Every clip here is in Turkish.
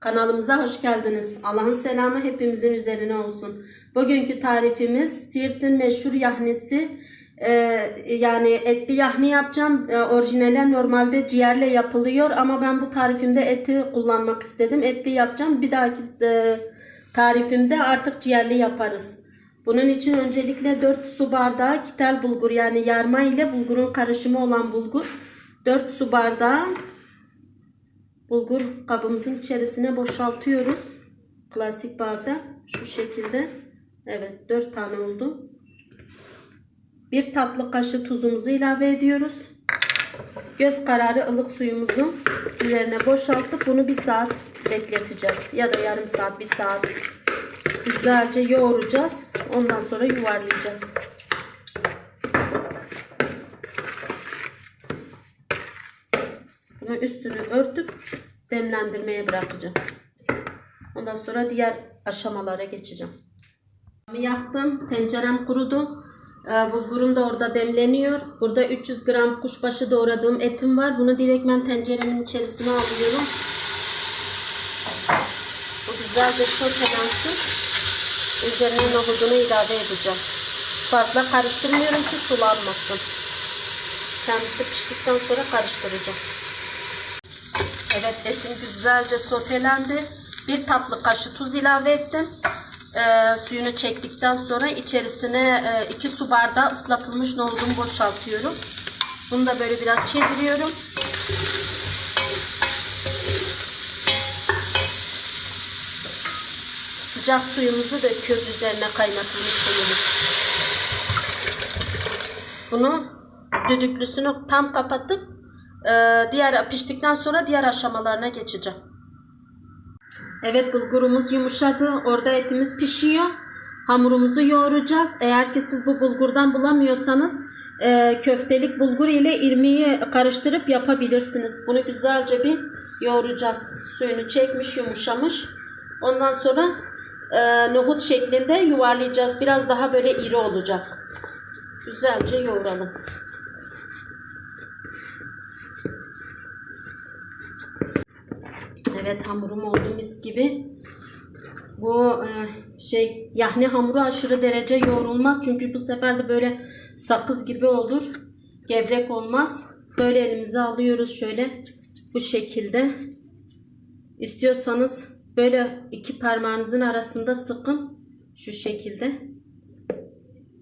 Kanalımıza hoş geldiniz. Allah'ın selamı hepimizin üzerine olsun. Bugünkü tarifimiz Siirt'in meşhur yahnisi. Ee, yani etli yahni yapacağım. Ee, orijinalen normalde ciğerle yapılıyor ama ben bu tarifimde eti kullanmak istedim. Etli yapacağım. Bir dahaki e, tarifimde artık ciğerli yaparız. Bunun için öncelikle 4 su bardağı kitel bulgur yani yarma ile bulgurun karışımı olan bulgur. 4 su bardağı bulgur kabımızın içerisine boşaltıyoruz. Klasik bardak şu şekilde. Evet 4 tane oldu. Bir tatlı kaşığı tuzumuzu ilave ediyoruz. Göz kararı ılık suyumuzu üzerine boşaltıp bunu bir saat bekleteceğiz. Ya da yarım saat, bir saat. Güzelce yoğuracağız. Ondan sonra yuvarlayacağız. Bunu üstünü örtüp demlendirmeye bırakacağım. Ondan sonra diğer aşamalara geçeceğim. Yaktım. Tencerem kurudu. Ee, bulgurum da orada demleniyor. Burada 300 gram kuşbaşı doğradığım etim var. Bunu direktmen tenceremin içerisine alıyorum. Bu güzelce sotelensin. Üzerine nohudunu ilave edeceğim. Fazla karıştırmıyorum ki sulanmasın. Kendisi piştikten sonra karıştıracağım. Evet etim güzelce sotelendi. Bir tatlı kaşığı tuz ilave ettim. Ee, suyunu çektikten sonra içerisine 2 su bardağı ıslatılmış nohudumu boşaltıyorum. Bunu da böyle biraz çeviriyorum. Sıcak suyumuzu döküyoruz üzerine kaynatılmış suyumuz. Bunu düdüklüsünü tam kapatıp e, diğer piştikten sonra diğer aşamalarına geçeceğim. Evet bulgurumuz yumuşadı. Orada etimiz pişiyor. Hamurumuzu yoğuracağız. Eğer ki siz bu bulgurdan bulamıyorsanız e, köftelik bulgur ile irmiği karıştırıp yapabilirsiniz. Bunu güzelce bir yoğuracağız. Suyunu çekmiş yumuşamış. Ondan sonra e, nohut şeklinde yuvarlayacağız. Biraz daha böyle iri olacak. Güzelce yoğuralım. Evet hamurum oldu mis gibi. Bu e, şey yahni hamuru aşırı derece yoğrulmaz. Çünkü bu sefer de böyle sakız gibi olur. Gevrek olmaz. Böyle elimize alıyoruz şöyle. Bu şekilde. İstiyorsanız böyle iki parmağınızın arasında sıkın. Şu şekilde.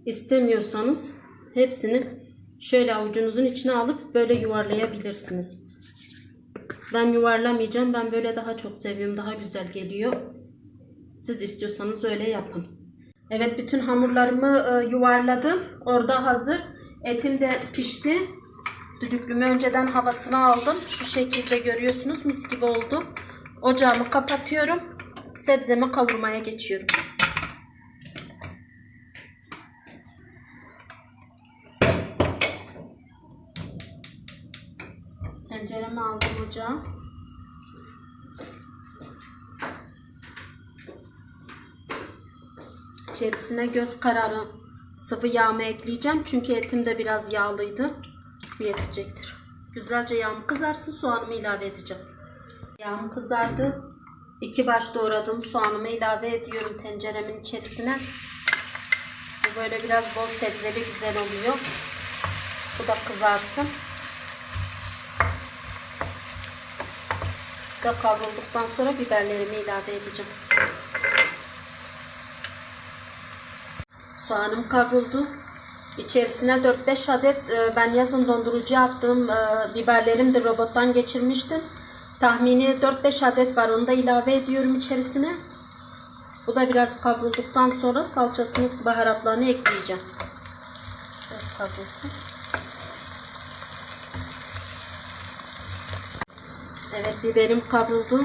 İstemiyorsanız hepsini şöyle avucunuzun içine alıp böyle yuvarlayabilirsiniz. Ben yuvarlamayacağım. Ben böyle daha çok seviyorum. Daha güzel geliyor. Siz istiyorsanız öyle yapın. Evet bütün hamurlarımı e, yuvarladım. Orada hazır. Etim de pişti. Düdüklümü önceden havasını aldım. Şu şekilde görüyorsunuz. Mis gibi oldu. Ocağımı kapatıyorum. Sebzemi kavurmaya geçiyorum. Aldım ocağa. İçerisine göz kararı sıvı yağımı ekleyeceğim. Çünkü etim de biraz yağlıydı. Yetecektir. Güzelce yağım kızarsın soğanımı ilave edeceğim. Yağım kızardı. İki baş doğradığım soğanımı ilave ediyorum tenceremin içerisine. Bu böyle biraz bol sebzeli güzel oluyor. Bu da kızarsın. Da kavrulduktan sonra biberlerimi ilave edeceğim. Soğanım kavruldu. İçerisine 4-5 adet e, ben yazın dondurucu yaptığım e, biberlerim de robottan geçirmiştim. Tahmini 4-5 adet var. Onu da ilave ediyorum içerisine. Bu da biraz kavrulduktan sonra salçasını, baharatlarını ekleyeceğim. Biraz kavrulsun. Evet biberim kavruldu.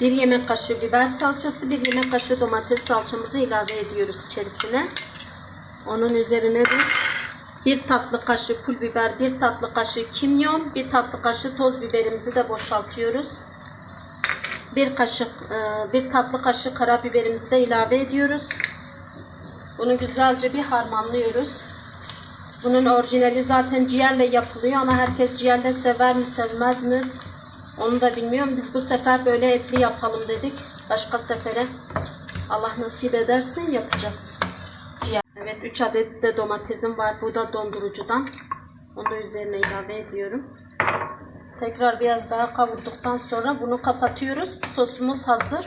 Bir yemek kaşığı biber salçası, bir yemek kaşığı domates salçamızı ilave ediyoruz içerisine. Onun üzerine de bir tatlı kaşığı pul biber, bir tatlı kaşığı kimyon, bir tatlı kaşığı toz biberimizi de boşaltıyoruz. Bir kaşık, e, bir tatlı kaşığı karabiberimizi de ilave ediyoruz. Bunu güzelce bir harmanlıyoruz. Bunun orijinali zaten ciğerle yapılıyor ama herkes ciğerle sever mi sevmez mi? Onu da bilmiyorum. Biz bu sefer böyle etli yapalım dedik. Başka sefere Allah nasip ederse yapacağız. Evet 3 adet de domatesim var. Bu da dondurucudan. Onu da üzerine ilave ediyorum. Tekrar biraz daha kavurduktan sonra bunu kapatıyoruz. Sosumuz hazır.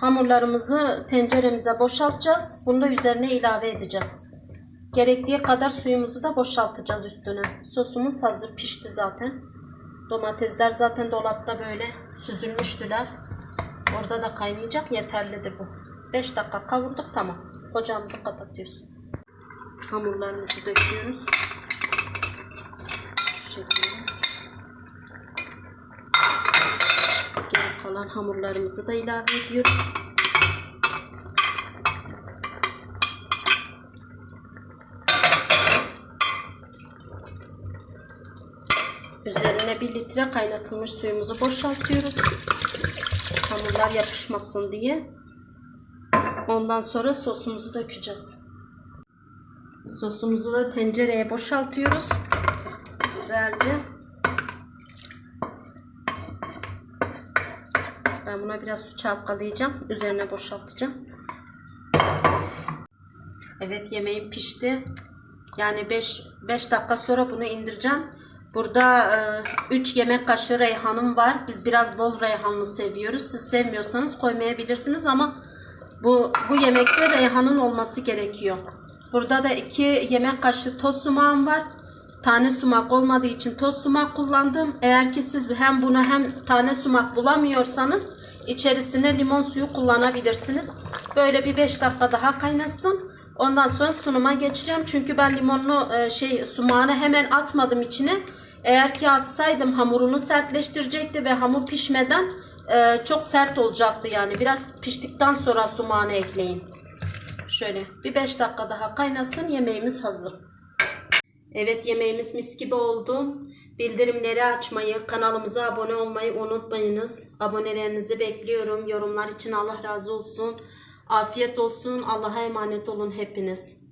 Hamurlarımızı tenceremize boşaltacağız. Bunu da üzerine ilave edeceğiz. Gerektiği kadar suyumuzu da boşaltacağız üstüne. Sosumuz hazır pişti zaten. Domatesler zaten dolapta böyle süzülmüştüler. Orada da kaynayacak yeterlidir bu. 5 dakika kavurduk tamam. Ocağımızı kapatıyoruz. Hamurlarımızı döküyoruz. Şu şekilde. Geri kalan hamurlarımızı da ilave ediyoruz. Üzerine bir litre kaynatılmış suyumuzu boşaltıyoruz. Hamurlar yapışmasın diye. Ondan sonra sosumuzu dökeceğiz. Sosumuzu da tencereye boşaltıyoruz. Güzelce. Ben buna biraz su çalkalayacağım. Üzerine boşaltacağım. Evet yemeğim pişti. Yani 5 5 dakika sonra bunu indireceğim. Burada 3 yemek kaşığı reyhanım var. Biz biraz bol reyhanlı seviyoruz. Siz sevmiyorsanız koymayabilirsiniz ama bu bu yemekte reyhanın olması gerekiyor. Burada da 2 yemek kaşığı toz sumağım var. Tane sumak olmadığı için toz sumak kullandım. Eğer ki siz hem bunu hem tane sumak bulamıyorsanız içerisine limon suyu kullanabilirsiniz. Böyle bir 5 dakika daha kaynasın. Ondan sonra sunuma geçeceğim. Çünkü ben limonlu e, şey sumağını hemen atmadım içine. Eğer ki atsaydım hamurunu sertleştirecekti ve hamur pişmeden e, çok sert olacaktı yani. Biraz piştikten sonra sumağını ekleyin. Şöyle bir 5 dakika daha kaynasın. Yemeğimiz hazır. Evet yemeğimiz mis gibi oldu. Bildirimleri açmayı, kanalımıza abone olmayı unutmayınız. Abonelerinizi bekliyorum. Yorumlar için Allah razı olsun. Afiyet olsun. Allah'a emanet olun hepiniz.